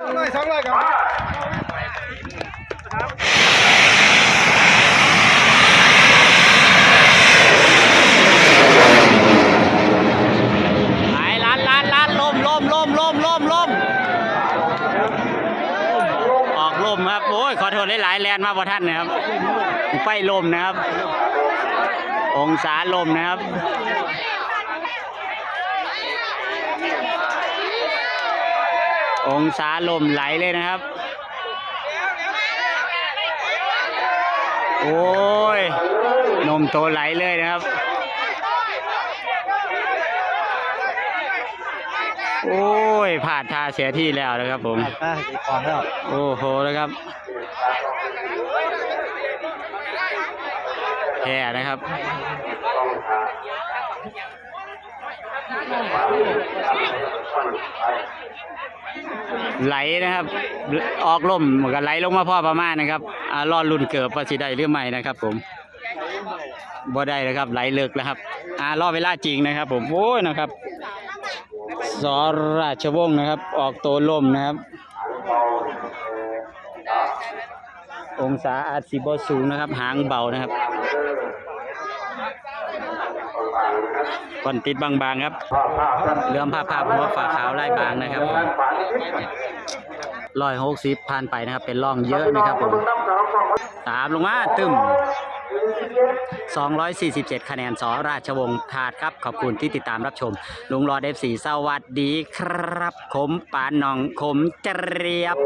ร้อยสองร้อยครับหายล้านล้านล้านลมลมลมลมลมลมออกลมครับ โอ้ย ขอโทษหลายๆแลนมาพอท่านนะครับ ไฟลมนะครับ องศาลมนะครับ องศาลมไหลเลยนะครับ โอ้ย นมโตไหลเลยนะครับ โอ้ยผ่านทาเสียที่แล้วนะครับผมอ่าอีกของแล้วโอ้โหนะครับแพ้นะครับ ไหลนะครับ ออกลมมันก็ไหลลงมาพ่อประมาณนะครับอ่ารอดรุ่นเกิดว่าสิได้หรือไม่นะครับ ผมบ่ได้นะครับ ไหลเลิกแล้วครับ อ่ารอเวลาจริงนะครับ ผมโอ้ยนะครับสราชวงศ์นะครับ ออกตัวล่มนะครับ องศาอาจสิบสูงนะครับ หางเบานะครับ ก่อนติดบางๆครับเลื่อมภาพภาพหัวฝาขาวไล่บางนะครับร้อยหกสิบผ่านไปนะครับ เป็นร่องเยอะนะครับผมตามลงมาตึม247 คะแนนสอราชวงศ์ขาดครับ ขอบคุณที่ติดตามรับชม ลุงรอเดฟสีสวัสดีครับ ขมปานนองขมเจรียบ